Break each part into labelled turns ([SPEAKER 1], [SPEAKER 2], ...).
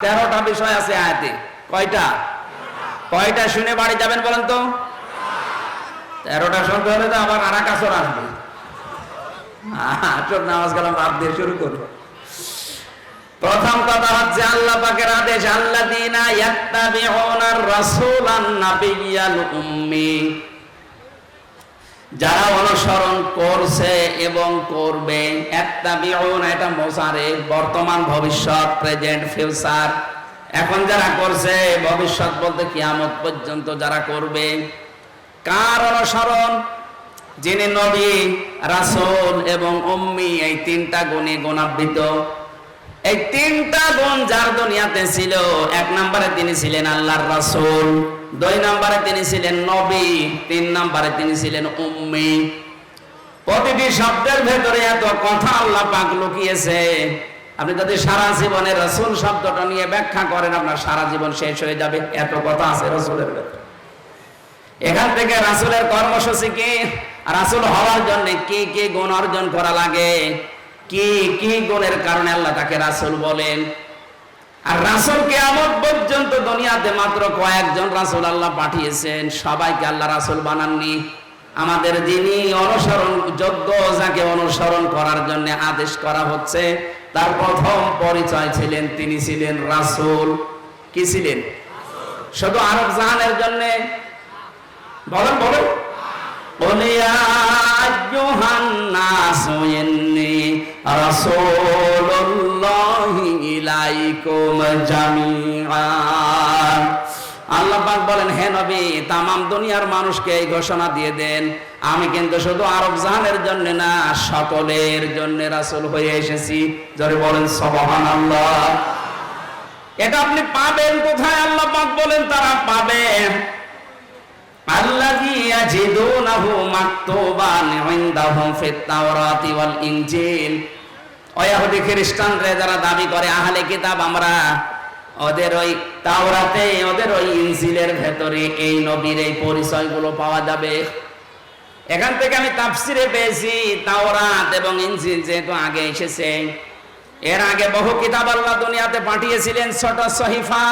[SPEAKER 1] তেরোটা বিষয় আছে আয়াতে। কয়টা? কয়টা শুনে বাড়ি যাবেন বলেন তো? তেরোটা শুনতে হলে তো আবার আর কাছর আসবে নামাজ বাদ দিয়ে শুরু করব। প্রথম কথা হচ্ছে আল্লাহ পাকের আদেশ আল্লাহ দিনা ইয়াত্তাবিউনার রাসূলান নাবিয়াল উম্মি। যারা অনুসরণ করছে এবং করবে, একটা ইয়াত্তাবিউন এটা মোসারে, বর্তমান ভবিষ্যৎ প্রেজেন্ট ফিউচার এখন যারা করছে, ভবিষ্যৎ বলতে কিয়ামত পর্যন্ত যারা করবে, কার অনুসরণ? যিনি নবী, রাসূল এবং উম্মি, এই তিনটা গুণে গুণাবৃত। এই তিনটা গুণ যার দুনিয়াতে ছিল, এক নম্বরে তিনি ছিলেন আল্লাহর রাসূল। দুই নম্বরে তিনি ছিলেন নবী, তিন নম্বরে তিনি ছিলেন উম্মি। প্রতিটি শব্দের ভেতরে এত কথা আল্লাহ পাক লুকিয়েছে। আপনি যদি সারা জীবনে রসুল শব্দটা নিয়ে ব্যাখ্যা করেন, আপনার সারা জীবন শেষ হয়ে যাবে। এত কথা আছে রসুলের ভেতরে। এখান থেকে রাসুলের কর্মসূচি কি? রাসুল হওয়ার জন্য কি কি গুণ অর্জন করা লাগে? কি কি গুণের কারণে আল্লাহ তাকে রাসুল বলেন? আর রাসুল কেয়ামত পর্যন্ত দুনিয়াতে মাত্র কয়েকজন রাসুল আল্লাহ পাঠিয়েছেন। সবাইকে আল্লাহ রাসুল বানাননি। আমাদের যিনি অনুসরণ, যোগ্য, যাকে অনুসরণ করার জন্য আদেশ করা হচ্ছে, তার প্রথম পরিচয় ছিলেন, তিনি ছিলেন রাসুল। কি ছিলেন? শুধু আরব জাহানের জন্য? বলেন বলেন। বলিয়া রাসুল আলাইকুম জামিআন আল্লাহ পাক বলেন, হে নবী, তামাম দুনিয়ার মানুষকে এই ঘোষণা দিয়ে দেন। আমি কিন্তু শুধু আরব জাহানের জন্য না, সকলের জন্য রাসূল হয়ে এসেছি। জোরে বলেন, সুবহানাল্লাহ। এটা আপনি পাবেন কোথায়? আল্লাহ পাক বলেন, তারা পাবেন। আল্লাযী ইয়াজিদুনাহু মাকতুবান ইনদাহুম ফিত তাওরাতি ওয়াল ইনজিল। ইহুদি খ্রিস্টানরা যারা দাবি করে, আহলে কিতাব আমরা, ওদের ওই তাওরাতে, ওদের ওই ইনজিলের ভেতরে এই নবীর এই পরিচয়গুলো পাওয়া যাবে। এখান থেকে আমি তাফসিরে পেয়েছি, তাওরাত এবং ইনজিল যেহেতু আগে এসেছে। এর আগে বহু কিতাব আল্লাহ দুনিয়াতে পাঠিয়েছিলেন ছোট সহিফা।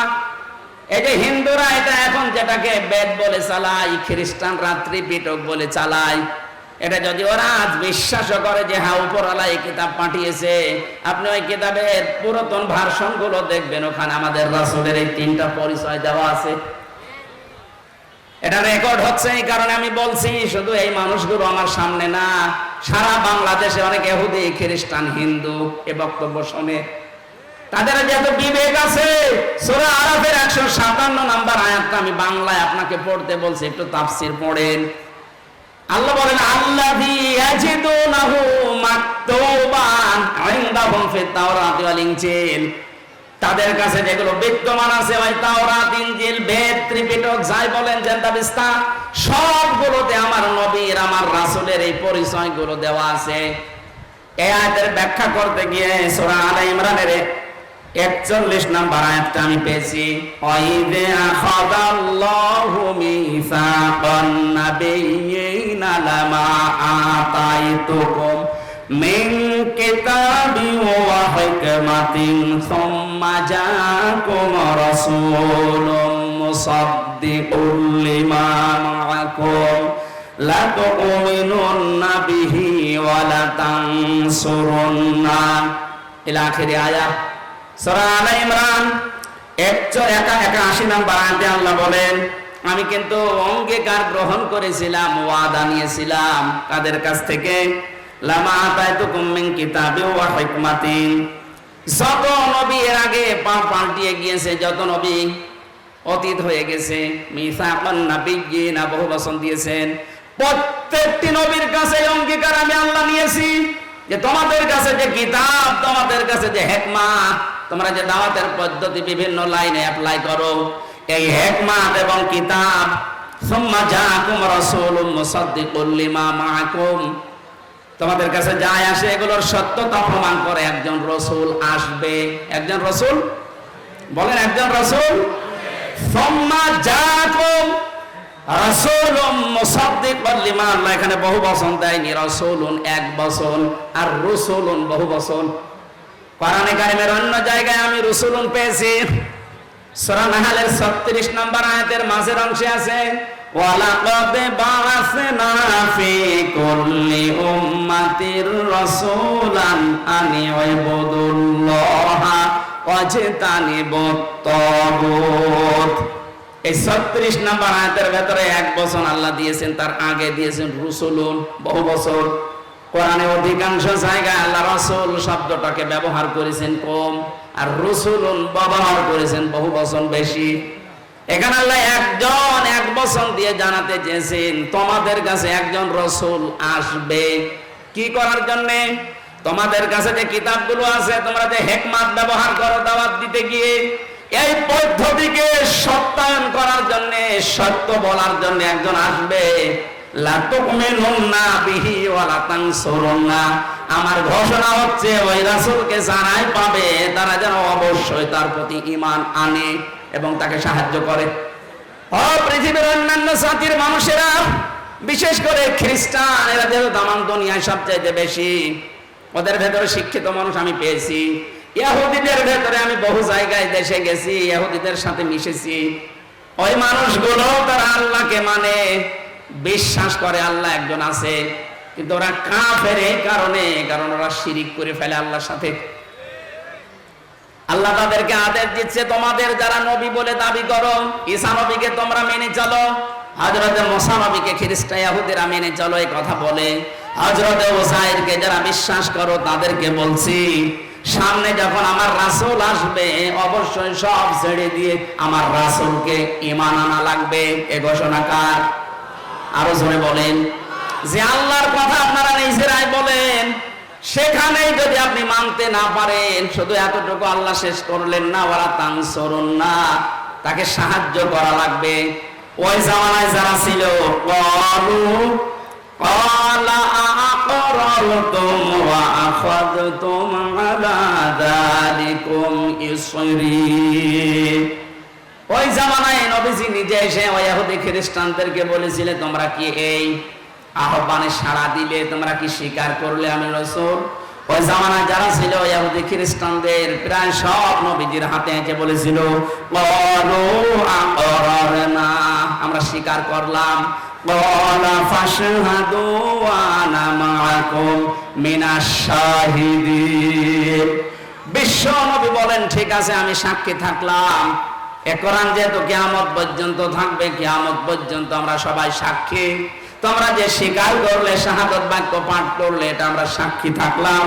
[SPEAKER 1] এই যে হিন্দুরা এটা এখন যেটাকে বেদ বলে চালায়, খ্রিস্টান রাত্রি পিটক বলে চালায়। এটা যদি ওরা আজ বিশ্বাস করে যে হ্যাঁ উপরওয়ালা এই কিতাব পাঠিয়েছে, আপনি ওই কিতাবের পুরাতন ভার্সনগুলো দেখবেন, ওখানে আমাদের রাসুলের এই তিনটা পরিচয় দেওয়া আছে। এটা রেকর্ড হচ্ছে এই কারণে আমি বলছি, শুধু এই মানুষগুলো আমার সামনে না, সারা বাংলাদেশে অনেক এহুদি খ্রিস্টান, হিন্দু এ বক্তব্য শোনে। তাদের যেহেতু বিবেক আছে, সোরা আরাফের একশো সাতান্ন নাম্বার আয়াতটা আমি বাংলায় আপনাকে পড়তে বলছি, একটু তাফসির পড়েন। আল্লাহ বলেন, আল্লাযী ইয়াজিদুনাহু মাকতুবান ইনদাহুম ফিত তাওরাতি ওয়াল তাদের কাছে যেগুলো বিদ্যমান আছে, ওই তাওরাত, ইনজিল, বেদ, ত্রিপিটক, যাই বলেন জেন্দাবিস্তা সবগুলোতে আমার নবীর, আমার রাসূলের এই পরিচয়গুলো দেওয়া আছে। এই আয়াতের ব্যাখ্যা করতে গিয়ে সূরা আলে ইমরানের একচল্লিশ নাম্বার আয়াতটা আমি পেয়েছি। ওয়াইদে আখাদাল্লাহু মিসাকান নাবিয়িনা লামা আতাইতুকুম মিন কিতাবি ওয়া হিকমাতিন সুম্মা জাআকুম রাসূলুম মুসাদ্দিকুল লিমা মাআকুম লা বিহি ওয়া লা ইলা আখিরি আয়াত সূরা আলে ইমরান 181 নাম্বার আয়াতে আল্লাহ বলেন, আমি কিন্তু অঙ্গীকার গ্রহণ করেছিলাম, ওয়াদা নিয়েছিলাম তাদের কাছ থেকে। লামা আতাইতুকুম মিন কিতাবি ওয়া হিকমাতিন যত নবী এর আগে পা পাল্টিয়ে গিয়েছে, যত নবী অতীত হয়ে গেছে, মিসাকান নাবিয়্যিনা বহু বচন দিয়েছেন, প্রত্যেকটি নবীর কাছে অঙ্গীকার আমি আল্লাহ নিয়েছি। যে তোমাদের কাছে যে কিতাব, তোমাদের কাছে যে হেকমা, তোমরা যে দাওয়াতের পদ্ধতি বিভিন্ন লাইনে অ্যাপ্লাই করো। এই হেকমাত এবং কিতাব, সুম্মা জাআকুম রাসূলুম মুসাদ্দিকুল লিমা মাআকুম। তোমাদের কাছে যায় আসে, এগুলোর সত্যতা প্রমাণ করে একজন রসুল আসবে। একজন রসুল? বলেন একজন রসুল? সুম্মা জাআকুম রাসূলুম মুসাদ্দিকুল লিমা আল্লাহ এখানে বহু বচন দেয়নি। রাসূলুন এক বচন আর রসুলুন বহু বচন। কোরআনে কারিমের অন্য জায়গায় আমি রসুলুন পেয়েছি। সূরা নাহালের 36 নম্বর আয়াতের মাঝের অংশে আছে, ওয়ালাকাদ বাআসনা ফি কুল্লি উম্মাতির রাসূলান আন ইবুদুল্লাহা ওয়াজতানিবুত তাগুত। এই 36 নম্বর আয়াতের ভেতরে এক বছর আল্লাহ দিয়েছেন, তার আগে দিয়েছেন রসুলুন, বহু বছর। কোরআনে অধিকাংশ জায়গায় আল্লাহ রাসূল শব্দটাকে ব্যবহার করেছেন কম, আর রসুলুন ব্যবহার করেছেন বহু বছর বেশি। এখানে আল্লাহ একজন এক বছর দিয়ে জানাতে চেয়েছেন, তোমাদের কাছে একজন রসুল আসবে। কি করার জন্য? তোমাদের কাছে যে কিতাবগুলো আছে, তোমরা যে হেকমাত ব্যবহার করো দাওয়াত দিতে গিয়ে এই পদ্ধতিকে সত্যায়ন করার জন্য, সত্য বলার জন্য একজন আসবে। আমার ঘোষণা হচ্ছে, ওই রাসূলকে যারাই পাবে, তারা যেন অবশ্যই তার প্রতি ইমান আনে এবং তাকে সাহায্য করে। ও পৃথিবীর অন্যান্য জাতির মানুষেরা, বিশেষ করে খ্রিস্টান, এরা যেহেতু তামাম দুনিয়ায় সবচাইতে বেশি, ওদের ভেতরে শিক্ষিত মানুষ আমি পেয়েছি। ইহুদিদের ভেতরে আমি বহু জায়গায় দেশে গেছি ইহুদিদের সাথে মিশেছি। ওই মানুষগুলো তারা আল্লাহকে মানে বিশ্বাস করে আল্লাহ একজন আছে। কিন্তু ওরা কাফের এই কারণে, কারণ ওরা শিরিক করে ফেলে আল্লাহর সাথে। আল্লাহ তাদেরকে আদেশ দিচ্ছে, তোমাদের যারা নবী বলে দাবি করো, ঈসা নবীকে তোমরা মেনে চলো। হযরতে মুসা নবীকে খ্রিস্টান ইহুদিরা মেনে চলো, এই কথা বলে। হযরতে ওসাইরকে যারা বিশ্বাস করো, তাদেরকে বলছি সামনে যখন আমার রাসুল আসবে, অবশ্যই সব ছেড়ে দিয়ে আমার রাসূলকে ইমান আনা লাগবে। এ ঘোষণা কার? আরও জোরে বলেন। যে আল্লাহর কথা আপনারা নিজেরাই বলেন, সেখানেই যদি আপনি মানতে না পারেন, শুধু এতটুকু আল্লাহ শেষ করলেন না ওরা তানসরুন না, তাকে সাহায্য করা লাগবে। ওই জামানায় যারা ছিল قال أأقررتم وأخذتم على ذلكم إصري ওই জামানায় নবীজি নিজে এসে ওই ইহুদি খ্রিস্টানদেরকে বলেছিলেন তোমরা কি এই আহ্বানে সাড়া দিলে তোমরা কি স্বীকার করলে আমি রসুল ওই জামানায় যারা ছিল ইহুদি খ্রিস্টানদের প্রায় সব নবীজির হাতে এসে বলেছিল "ক্বালু আকরারনা", আমরা স্বীকার করলাম قال فاشهدوا وانا معكم من الشاهدين বিশ্ব নবী বলেন ঠিক আছে আমি সাক্ষী থাকলাম এ কোরআন যেহেতু কিয়ামত পর্যন্ত থাকবে কিয়ামত পর্যন্ত আমরা সবাই সাক্ষী তোমরা যে স্বীকার করলে শাহাদত বাক্য পাঠ করলে এটা আমরা সাক্ষী থাকলাম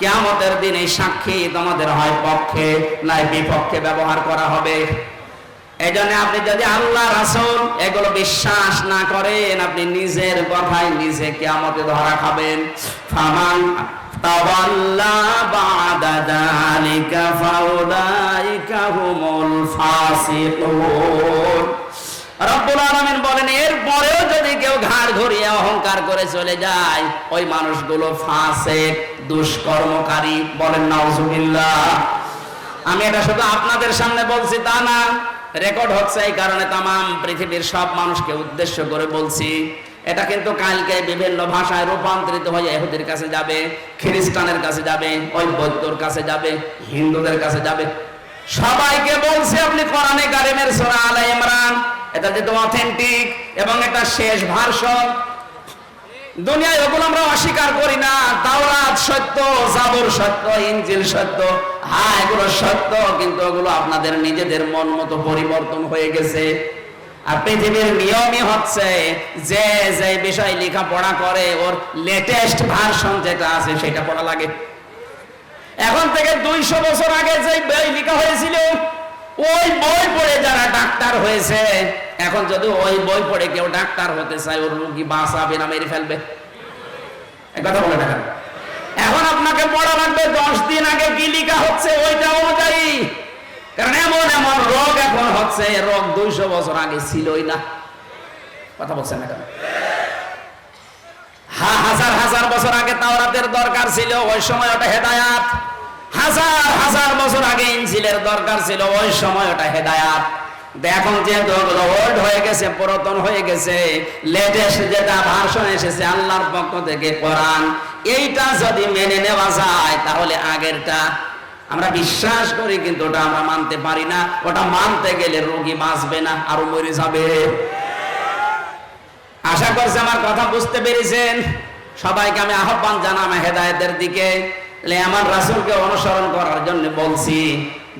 [SPEAKER 1] কিয়ামতের দিন এই সাক্ষী তোমাদের হয় পক্ষে নাই বিপক্ষে ব্যবহার করা হবে এই জন্য আপনি যদি আল্লাহ, রাসূল এগুলো বিশ্বাস না করেন, আপনি নিজের কথায় নিজে কিয়ামতে ধরা খাবেন। ফামান তাওয়াল্লা বাদা হুমুল ফাসিকুন। রব্বুল আলামিন বলেন এর পরেও যদি কেউ ঘাড় ঘুরিয়ে অহংকার করে চলে যায়, ওই মানুষগুলো ফাসিক, দুষ্কর্মকারী বলেন, নাউজুবিল্লাহ। আমি এটা শুধু আপনাদের সামনে বলছি তা না রেকর্ড হচ্ছে এই কারণে তাম পৃথিবীর সব মানুষকে উদ্দেশ্য করে বলছি, এটা কিন্তু কালকে বিভিন্ন ভাষায় রূপান্তরিত হয়ে এহুদের কাছে যাবে, খ্রিস্টানের কাছে যাবে, ওই বৌদ্ধর কাছে যাবে, হিন্দুদের কাছে যাবে। সবাইকে বলছে, আপনি কোরআনে কারিমের সোনা আলাই ইমরান, এটা যেহেতু অথেন্টিক এবং এটা শেষ ভার্সন দুনিয়ায় ওগুলো আমরা অস্বীকার করি না। তাওরাত সত্য, জাবর সত্য, ইনজিল সত্য। হ্যাঁ এগুলো সত্য, কিন্তু ওগুলো আপনাদের নিজেদের মন মতো পরিবর্তন হয়ে গেছে। আর পৃথিবীর নিয়মই হচ্ছে, যে যে বিষয় লেখাপড়া করে, ওর লেটেস্ট ভার্সন যেটা আছে সেটা পড়া লাগে। এখন থেকে দুইশো বছর আগে যে বই লেখা হয়েছিল, ওই বই পড়ে ডাক্তার হয়েছে। এখন যদি ওই বই পড়ে কেউ ডাক্তার হতে চায়, ওর রুগী বাঁচাবে না, মেরে ফেলবে। কথা বলে দেখেন এখন আপনাকে পড়া লাগবে, দশ দিন আগে কি লেখা হচ্ছে ওইটা অনুযায়ী। কারণ এমন এমন রোগ এখন হচ্ছে রোগ দুইশো বছর আগে ছিলই না। কথা বলছেন না কেন? হাজার হাজার বছর আগে তাওরাতের দরকার ছিল, ওই সময় ওটা হেদায়াত। হাজার হাজার বছর আগে ইনজিলের দরকার ছিল, ওই সময় ওটা হেদায়াত। এখন যেহেতু ওল্ড হয়ে গেছে, পুরাতন হয়ে গেছে লেটেস্ট যেটা ভাষণ এসেছে আল্লাহর পক্ষ থেকে কোরআন, এইটা যদি মেনে নেওয়া যায়, তাহলে আগেরটা আমরা বিশ্বাস করি, কিন্তু ওটা আমরা মানতে পারি না। ওটা মানতে গেলে রোগী বাঁচবে না, আরও মরে যাবে। আশা করছি আমার কথা বুঝতে পেরেছেন। সবাইকে আমি আহ্বান জানাম হেদায়েতের দিকে। আমার রাসূলকে অনুসরণ করার জন্য বলছি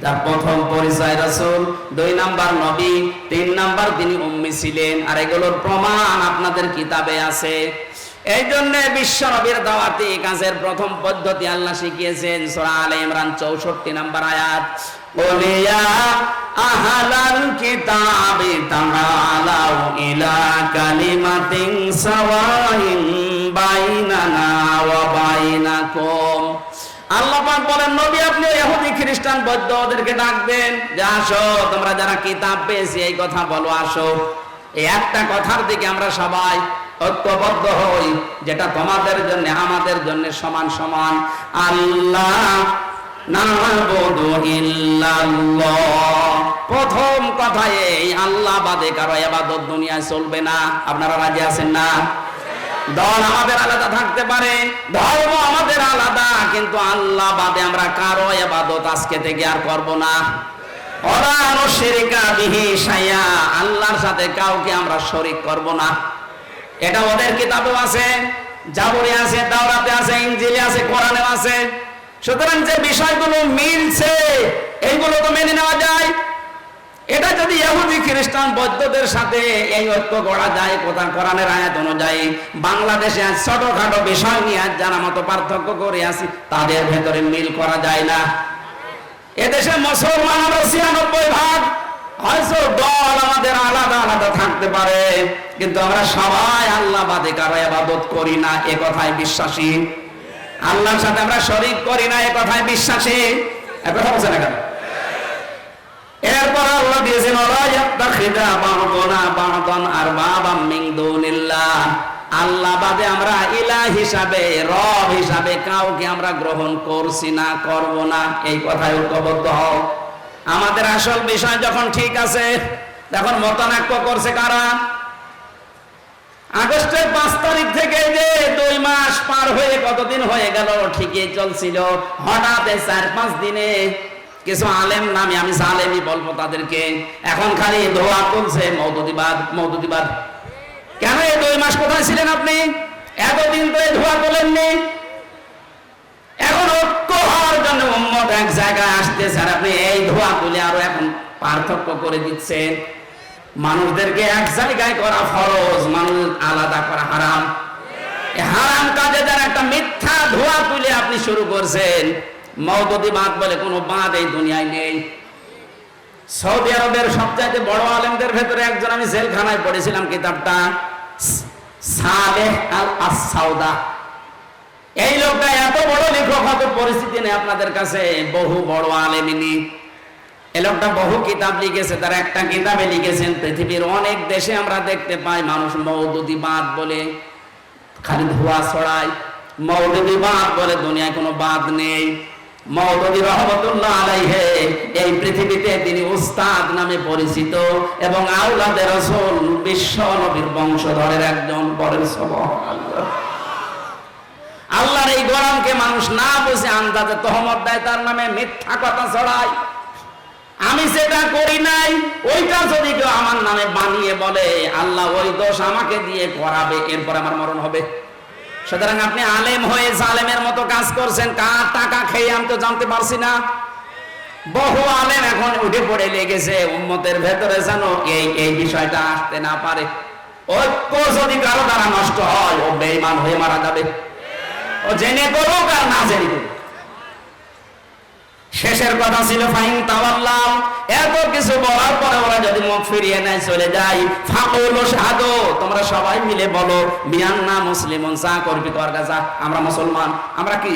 [SPEAKER 1] যার প্রথম পরিচয় রাসূল, দুই নাম্বার নবী, তিন নাম্বার তিনি উম্মি ছিলেন, আর এগুলোর প্রমাণ আপনাদের কিতাবে আছে। এই জন্য বিশ্ব নবীর দাওয়াতি কাজের প্রথম পদ্ধতি আল্লাহ শিখিয়েছেন, সূরা আলে ইমরান 64 নাম্বার আয়াত। বলিয়া আহালাল কিতাবি তাআলাউ ইলা কালিমাতিন সাওয়াইন বাইনানা ওয়া বাইনাকুম। আল্লাহ পাক বলেন, নবী, আপনি ইহুদি, খ্রিস্টান, বৌদ্ধ ওদেরকে ডাকবেন। যে আসো, তোমরা যারা কিতাব পেয়েছি, এই কথা বলো, আসো। এই একটা কথার দিকে আমরা সবাই ঐক্যবদ্ধ হই, যেটা তোমাদের জন্য, আমাদের জন্য সমান সমান। আল্লাহ প্রথম কথা এই আল্লাহ বাদে কারও ইবাদত দুনিয়ায় চলবে না। আপনারা রাজি আছেন না? দল আমাদের আলাদা থাকতে পারে, ধর্ম আমাদের আলাদা, কিন্তু আল্লাহ বাদে আমরা কারও এবাদত আজকে থেকে আর করব না। আল্লাহর সাথে কাউকে আমরা শরিক করব না। এটা ওদের কিতাবেও আছে, জাবরে আছে দাওরাতে আছে, ইনজিলে আছে কোরআনে আছে। সুতরাং যে বিষয়গুলো মিলছে, এইগুলো তো মেনে নেওয়া যায়। এটা যদি ইহুদি খ্রিস্টান বৌদ্ধদের সাথে এই ঐক্য গড়া যায় কোথা কোরআনের আয়াত অনুযায়ী, বাংলাদেশে আজ ছোটখাটো বিষয় নিয়ে আজ জানা মতো পার্থক্য করে আসি, তাদের ভেতরে মিল করা যায় না। এদেশে মুসলমান হলো ছিয়ানব্বই ভাগ। হয়তো দল আমাদের আলাদা আলাদা থাকতে পারে, কিন্তু আমরা সবাই আল্লাহ বাদে কারও আবাদত করি না, এ কথায় বিশ্বাসী। আল্লাহর সাথে আমরা শরিক করি না, এ কথায় বিশ্বাসী। এ কথা বলছে না কেন এরপর আল্লাহ দিয়েছেন আল্লাহ বাদে আমরা ইলাহ হিসাবে, রব হিসাবে কাউকে আমরা গ্রহণ করছি না, করব না। এই কথায় ঐক্যবদ্ধ হও। আমাদের আসল বিষয় যখন ঠিক আছে, তখন মতানৈক্য করছে কারা? আগস্টের পাঁচ তারিখ থেকে যে দুই মাস পার হয়ে কতদিন হয়ে গেল, ঠিকই চলছিল। হঠাৎ চার পাঁচ দিনে কিছু আলেম নামে আমি আলেমই বলব তাদেরকে। এখন খালি ধোয়া তুলছে মৌদুদিবাদ মৌদুদিবাদ। কেন এই দুই মাস কোথায় ছিলেন আপনি? এতদিন তো এই ধোয়া তোলেননি এখন ঐক্য হওয়ার জন্য উম্মত এক জায়গায় আসতেছে আপনি এই ধোয়া তুলে আরও এখন পার্থক্য করে দিচ্ছেন মানুষদেরকে এক জায়গায় করা ফরজ, মানুষ আলাদা করা হারাম। হারাম কাজে যারা একটা মিথ্যা ধোয়া তুলে আপনি শুরু করছেন। মৌদদি বাঁধ বলে কোনো বাঁধ এই দুনিয়ায় নেই। সৌদি আরবের সবচাইতে বড় আলেমদের ভেতরে একজন, আমি জেলখানায় পড়েছিলাম কিতাবটা, সালেহ এই লোকটা এত বড় লেখক হয়তো পরিস্থিতি নেই আপনাদের কাছে, বহু বড় আলেমিনী। এই লোকটা বহু কিতাব লিখেছে, তার একটা কিতাবে লিখেছেন, পৃথিবীর অনেক দেশে আমরা দেখতে পাই মানুষ মৌদুদি বাঁধ বলে, খালি ধোয়া ছড়ায়। মৌদুদি বাঁধ বলে দুনিয়ায় কোনো বাঁধ নেই। মৌদুদি রহমতুল্লাহ আলাইহে, এই পৃথিবীতে তিনি উস্তাদ নামে পরিচিত এবং আউলাদের রসুল বিশ্ব নবীর বংশধরের একজন সুবহানাল্লাহ। আল্লাহর এই গোলামকে মানুষ না বুঝে আন্দাজে তহমত দেয়, তার নামে মিথ্যা কথা ছড়ায়। আমি সেটা করি নাই, ওইটা যদি কেউ আমার নামে বানিয়ে বলে, আল্লাহ ওই দোষ আমাকে দিয়ে করাবে, এরপর আমার মরণ হবে। সুতরাং আপনি আলেম হয়ে জালেমের মতো কাজ করছেন, কার টাকা খেয়ে আমি তো জানতে পারছি না। বহু আলেম এখন উঠে পড়ে লেগেছে, উম্মতের ভেতরে যেন এই এই বিষয়টা আসতে না পারে। ঐক্য যদি কারও দ্বারা নষ্ট হয়, ও বেঈমান হয়ে মারা যাবে। ও জেনে করুক আর না জেনে করুক। শেষের কথা ছিল, ফাইন তাওয়াল্লাহ এত কিছু বলার পরে ওরা যদি মুখ ফিরিয়ে নেয়, চলে যায়। ফাকুল শাহাদো, তোমরা সবাই মিলে বলো মিয়ান্না মুসলিম চা করবি তোর কাছে। আমরা মুসলমান, আমরা কি?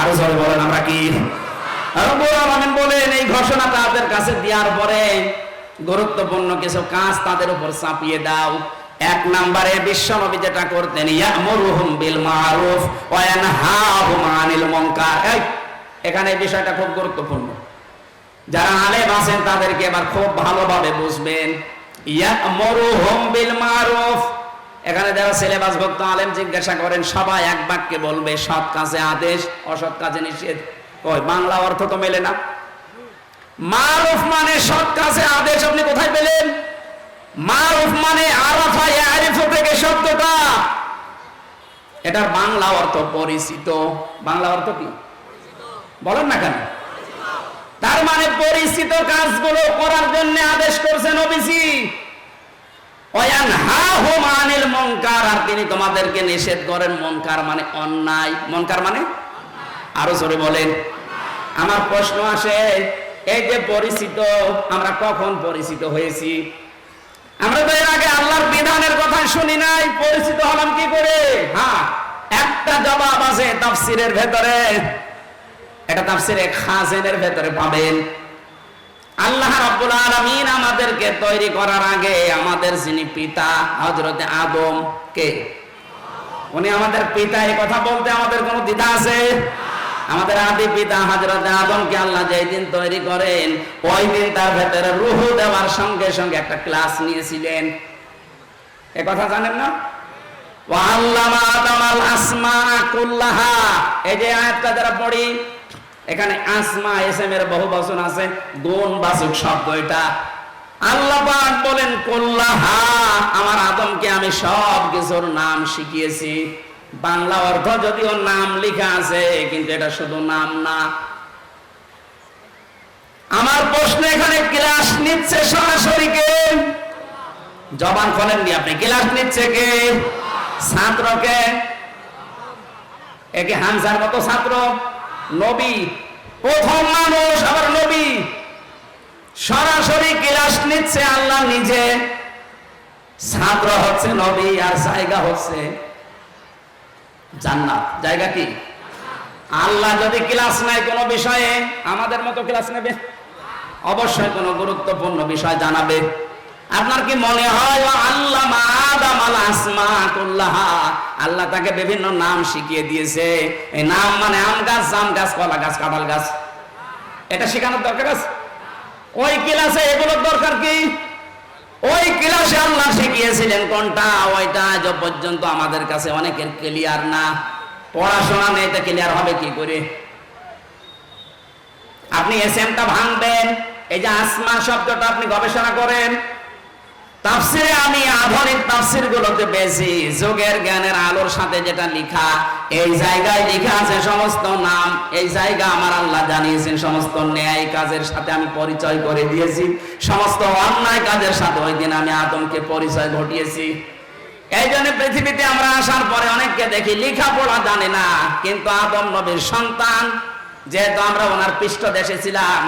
[SPEAKER 1] আরও জোরে বলেন, আমরা কি? রব্বুল আলামিন বলেন, এই ঘোষণা তাদের কাছে দেওয়ার পরে গুরুত্বপূর্ণ কিছু কাজ তাদের উপর চাপিয়ে দাও। এক নম্বরে, বিশ্ব নবী যেটা করতেন, ইয়ামুরুহুম বিল মারুফ ওয়া ইয়ানহাহুম আনিল মুনকার। এখানে বিষয়টা খুব গুরুত্বপূর্ণ। যারা আলেম আছেন, তাদেরকে এবার খুব ভালোভাবে বুঝবেন। এখানে যারা সিলেবাস ভক্ত আলেম জিজ্ঞাসা করেন, সবাই এক বাক্যে বলবে, সৎ কাজে আদেশ, অসৎ কাজে নিষেধ। ওই বাংলা অর্থ তো মেলে না। মারুফ মানে সৎ কাছে আদেশ, আপনি কোথায় পেলেন? মারুফ মানে আরাফা আরিফ থেকে শব্দটা এটার বাংলা অর্থ পরিচিত। বাংলা অর্থ কি? বলেন না কেন? তার মানে পরিচিত কাজগুলো করার জন্য আদেশ করছেন ওবিসি আর তিনি তোমাদেরকে নিষেধ করেন মনকার মানে অন্যায়। মনকার মানে আরও জোরে বলেন। আমার প্রশ্ন আসে, এই যে পরিচিত, আমরা কখন পরিচিত হয়েছি? আমরা তো এর আগে আল্লাহর বিধানের কথা শুনি নাই, পরিচিত হলাম কি করে? হ্যাঁ একটা জবাব আছে তাফসিরের ভেতরে। এটা তাফসিরে খাজেনের ভেতরে পাবেন। আল্লাহ রাব্বুল আলামিন আমাদেরকে তৈরি করার আগে আমাদের যিনি পিতা, হযরতে আদম কে? উনি আমাদের পিতা, এই কথা বলতে আমাদের কোনো দ্বিধা আছে? আমাদের আদি পিতা, হযরতে আদমকে আল্লাহ যেই দিন তৈরি করেন, ওই দিন তার ভেতরে রূহ দেওয়ার সঙ্গে সঙ্গে একটা ক্লাস নিয়েছিলেন। এ কথা জানেন না? ওয়াল্লামা আদামাল আসমা কুল্লাহা। এই যে আয়াতটা যারা পড়ি এখানে আসমা এসএম এর বহু বচন আছে, গুণ বাচক শব্দ এটা। আল্লাহ আমার আদমকে আমি সব কিছুর নাম শিখিয়েছি। বাংলা অর্থ যদিও নাম লেখা আছে, কিন্তু এটা শুধু নাম না। আমার প্রশ্ন, এখানে ক্লাস নিচ্ছে সরাসরি কে? জবান খোলেননি আপনি, ক্লাস নিচ্ছে কে? ছাত্রকে একে হামসার মতো ছাত্র। নবী, প্রথম মানুষ, আবার নবী। সরাসরি ক্লাস নিচ্ছে আল্লাহ নিজে। ছাত্র হচ্ছে নবী আর জায়গা হচ্ছে জান্নাত। জায়গা কি? আল্লাহ যদি ক্লাস নেয় কোনো বিষয়ে, আমাদের মতো ক্লাস নেবে? অবশ্যই কোনো গুরুত্বপূর্ণ বিষয় জানাবে। আপনার কি মনে হয় আল্লাহ আদম আল আসমা আল্লাহ তাকে বিভিন্ন নাম শিখিয়ে দিয়েছে। এই নাম মানে আম গাছ, জাম গাছ, কলা গাছ, কাঁঠাল গাছ। এটা শেখানোর দরকার আছে? ওই ক্লাসে এগুলোর দরকার কি? ওই ক্লাসে আল্লাহ শিখিয়েছিলেন কোনটা? ওইটা আজ পর্যন্ত আমাদের কাছে অনেকের ক্লিয়ার না। পড়াশোনা নেই তো ক্লিয়ার হবে কি করে? আপনি এসএমটা ভাঙবেন। এই যে আসমা শব্দটা আপনি গবেষণা করেন। তাফসিরে আমি আধুনিক তাফসির গুলোতে পেয়েছি। যোগের জ্ঞানের আলোর সাথে যেটা লেখা, এই জায়গায় লেখা আছে সমস্ত নাম, এই জায়গা আমার আল্লাহ জানিয়েছেন সমস্ত ন্যায় কাজের সাথে আমি পরিচয় করে দিয়েছি। সমস্ত অন্যায় কাজের সাথে ওই দিন আমি আদমকে পরিচয় ঘটিয়েছি। এই জন্য পৃথিবীতে আমরা আসার পরে অনেককে দেখি, লেখাপড়া জানে না, কিন্তু আদম নবীর সন্তান, যেহেতু আমরা ওনার পৃষ্ঠ দেশে ছিলাম,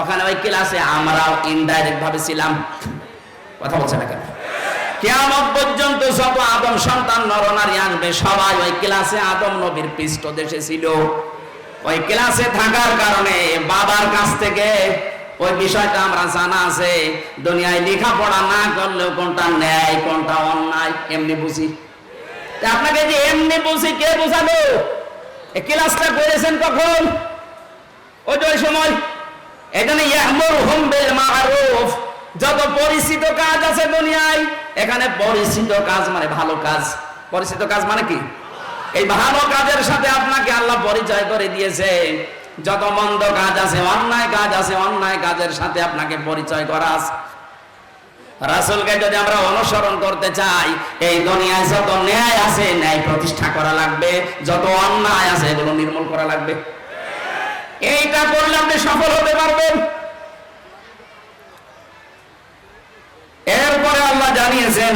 [SPEAKER 1] ওখানে ওই ক্লাসে আমরাও ইনডাইরেক্ট ভাবে ছিলাম। কথা বলছে না কেন? কেয়ামত পর্যন্ত যত আদম সন্তান নরনারী আসবে সবাই ওই ক্লাসে আদম নবীর পৃষ্ঠ দেশে ছিল। ওই ক্লাসে থাকার কারণে বাবার কাছ থেকে ওই বিষয়টা আমরা জানা আছে। দুনিয়ায় লেখাপড়া না করলেও কোনটা ন্যায়, কোনটা অন্যায়, এমনি বুঝি। আপনাকে যে এমনি বুঝি, কে বোঝালো? ক্লাসটা করেছেন কখন? ওই সময়। এখানে ইয়াহমুর হুম বিল মারুফ। যত পরিচিত কাজ আছে দুনিয়ায়, এখানে পরিচিত কাজ মানে ভালো কাজ। পরিচিত কাজ মানে কি? এই ভালো কাজের সাথে আপনাকে আল্লাহ পরিচয় করে দিয়েছে। যত মন্দ কাজ আছে, অন্যায় কাজ আছে, অন্যায় কাজের সাথে আপনাকে পরিচয় করা আছে। রাসুলকে যদি আমরা অনুসরণ করতে চাই, এই দুনিয়ায় যত ন্যায় আছে, ন্যায় প্রতিষ্ঠা করা লাগবে। যত অন্যায় আছে, এগুলো নির্মূল করা লাগবে। এইটা করলে আপনি সফল হতে পারবেন। এরপরে আল্লাহ জানিয়েছেন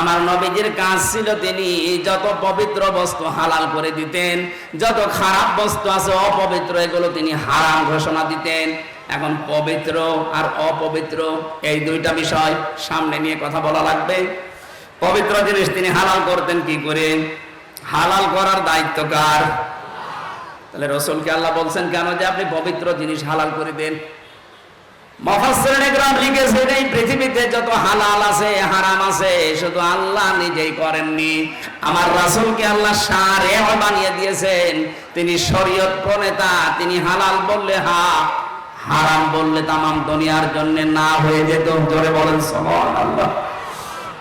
[SPEAKER 1] আমার নবীজির কাজ ছিল তিনি যত পবিত্র বস্তু হালাল করে দিতেন, যত খারাপ বস্তু আছে অপবিত্র, এগুলো তিনি হারাম ঘোষণা দিতেন। এখন পবিত্র আর অপবিত্র, এই দুইটা বিষয় সামনে নিয়ে কথা বলা লাগবে। পবিত্র জিনিস তিনি হালাল করতেন কি করে? হালাল করার দায়িত্ব কার? তাহলে রসুলকে আল্লাহ বলছেন, কেন যে আপনি পবিত্র জিনিস হালাল করে দেন পৃথিবীতে যত হালাল আছে, হারাম আছে, শুধু আল্লাহ নিজেই করেননি। আমার রাসূলকে আল্লাহ সারে বানিয়ে দিয়েছেন। তিনি শরীয়ত প্রণেতা, তিনি হালাল বললে হা, হারাম বললে তামাম দুনিয়ার জন্য না হয়ে যেত। জোরে বলেন সমান আল্লাহ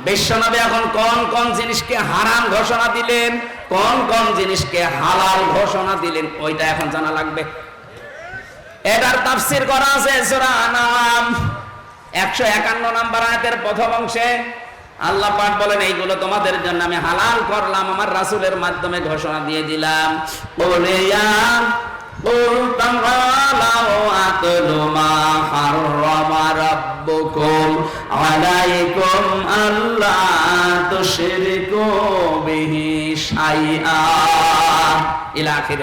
[SPEAKER 1] বিশ্বনবী এখন কোন কোন জিনিসকে হারাম ঘোষণা দিলেন? কোন কোন জিনিসকে হালাল ঘোষণা দিলেন ওইটা এখন জানা লাগবে এটার তাফসির করা আছে সূরা আনাম 151 নাম্বার আয়াতের প্রথম অংশে আল্লাহ পাক বলেন এইগুলো তোমাদের জন্য আমি হালাল করলাম আমার রাসূলের মাধ্যমে ঘোষণা দিয়ে দিলাম বলে ইয়া قل تعالوا أتل ما حرم ربكم আলাইকুম আল্লাহ তুশরিকু বিহি শাইআ। ইলা আখির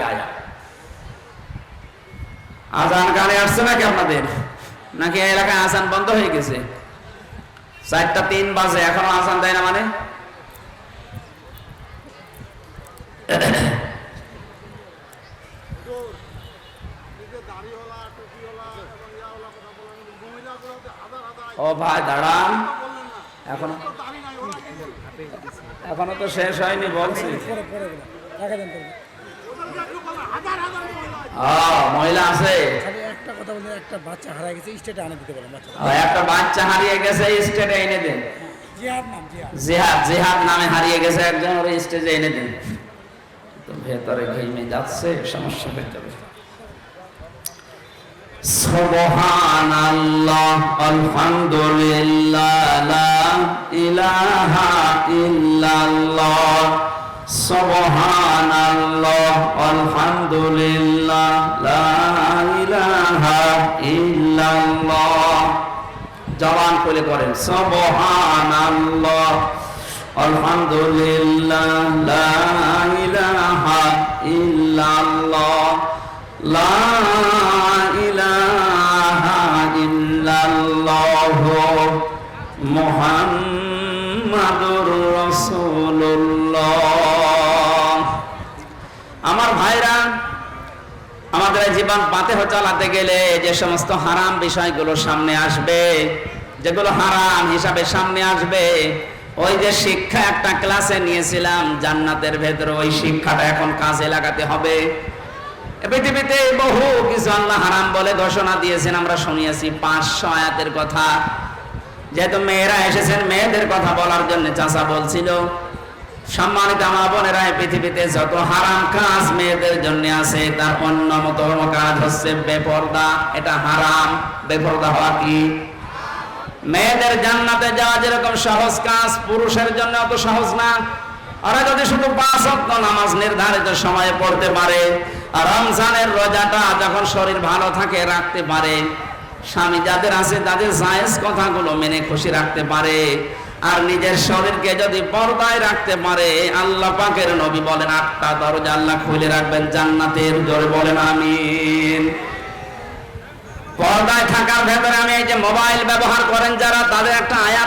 [SPEAKER 1] আজান কানে আসছে নাকি আপনাদের? নাকি এলাকায় আসান বন্ধ হয়ে গেছে? চারটা তিন বাজে, এখনও আসান দেয় না মানে? ও ভাই দাঁড়ান। এখনও এখনও তো শেষ হয়নি বলছি। মহিলা আছে।
[SPEAKER 2] একটা কথা বলতে একটা বাচ্চা হারা গেছে স্টেটে আনে দিতে বলেন
[SPEAKER 1] একটা বাচ্চা হারিয়ে গেছে স্টেটে এনে দেন।
[SPEAKER 2] জিহাদ নাম জিহাদ।
[SPEAKER 1] জিহাদ জিহাদ নামে হারিয়ে গেছে একজন ওর স্টেজে এনে দিন। ভেতরে ঘেমে যাচ্ছে সমস্যা যাবে সুবহানাল্লাহ, আলহামদুলিল্লাহ, লা ইলাহা আলহামদুলিল্লাহ, লা ইলাহা জবান খুলে করেন সুবহানাল্লাহ, আলহামদুলিল্লাহ, লা ইলাহা লা মুহাম্মাদুর রাসূলুল্লাহ। আমার ভাইরা, আমাদের জীবন পাতে চালাতে গেলে যে সমস্ত হারাম বিষয়গুলো সামনে আসবে, যেগুলো হারাম হিসাবে সামনে আসবে, ওই যে শিক্ষা একটা ক্লাসে নিয়েছিলাম, জান্নাতের ভেতরে ওই শিক্ষাটা এখন কাজে লাগাতে হবে। পৃথিবীতে বহু কিছু আল্লাহ হারাম বলে ঘোষণা দিয়েছেন, আমরা শুনিয়েছি পাঁচশো আয়াতের কথা। যেহেতু মেয়েরা এসেছেন, মেয়েদের কথা বলার জন্য চাচা বলছিল, সম্মানিত আমার বোনেরা পৃথিবীতে যত হারাম কাজ মেয়েদের জন্য আছে, তার অন্যতম কাজ হচ্ছে বেপর্দা। এটা হারাম। বেপর্দা হওয়া কি? মেয়েদের জান্নাতে যাওয়া যেরকম সহজ কাজ, পুরুষের জন্য অত সহজ না। ওরা যদি শুধু পাঁচ নামাজ নির্ধারিত সময়ে পড়তে পারে রমজানের রোজাটা যখন শরীর ভালো থাকে, রাখতে পারে। স্বামী যাদের আছে, তাদের জায়েজ কথাগুলো মেনে খুশি রাখতে পারে। আর নিজের শরীরকে যদি পর্দায় রাখতে পারে, আল্লাহ পাকের নবী বলেন, আটটা দরজা আল্লাহ খুলে রাখবেন, জান্নাতের জোরে বলেন, আমিন। পর্দায় থাকার ভেতরে আমি এই যে মোবাইল ব্যবহার করেন, যারা তাদের একটা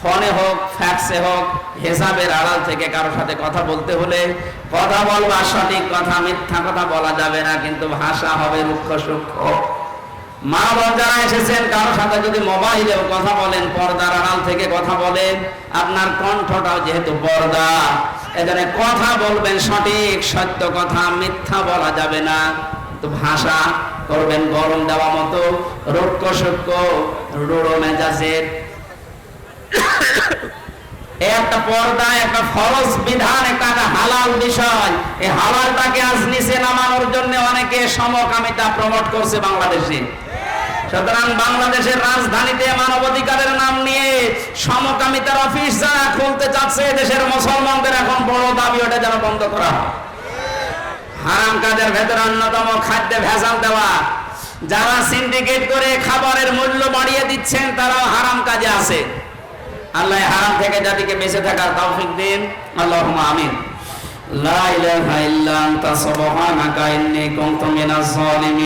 [SPEAKER 1] ফোনে হোক, ফ্যাক্সে হোক, হিসাবের আড়াল থেকে কারোর সাথে কথা বলতে হলে কথা বলবা সঠিক কথা, মিথ্যা কথা বলা যাবে না, কিন্তু ভাষা হবে রুক্ষ সূক্ষ্ম। মা বোন যারা এসেছেন কারোর সাথে যদি মোবাইলেও কথা বলেন, পর্দার আড়াল থেকে কথা বলেন, আপনার কণ্ঠটাও যেহেতু পর্দা এখানে কথা বলবেন সঠিক, সত্য কথা, মিথ্যা বলা যাবে না তো ভাষা করবেন গরম দেওয়া মতো, রুক্ষ সূক্ষ্ম, রুড়ো মেজাজের একটা পর্দা, একটা ফরজ বিধান, একটা হালাল বিষয়। এই হালালটাকে আজ নিচে নামানোর জন্য অনেকে সমকামিতা প্রমোট করছে বাংলাদেশে। সুতরাং বাংলাদেশের রাজধানীতে মানবাধিকারের নাম নিয়ে সমকামিতার অফিস যারা খুলতে চাচ্ছে, দেশের মুসলমানদের এখন বড় দাবি, ওটা যেন বন্ধ করা হয়। হারাম কাজের ভেতরে অন্যতম খাদ্যে ভেজাল দেওয়া। যারা সিন্ডিকেট করে খাবারের মূল্য বাড়িয়ে দিচ্ছেন, তারাও হারাম কাজে আছে। আল্লাহ হারাম থেকে জাতিকে বেঁচে থাকার তৌফিক দিন। আল্লাহুম্মা আমিন। লা ইলাহা ইল্লা আনতা, সুবহানাকা, ইন্নী কুনতু মিনাজ জালিমিন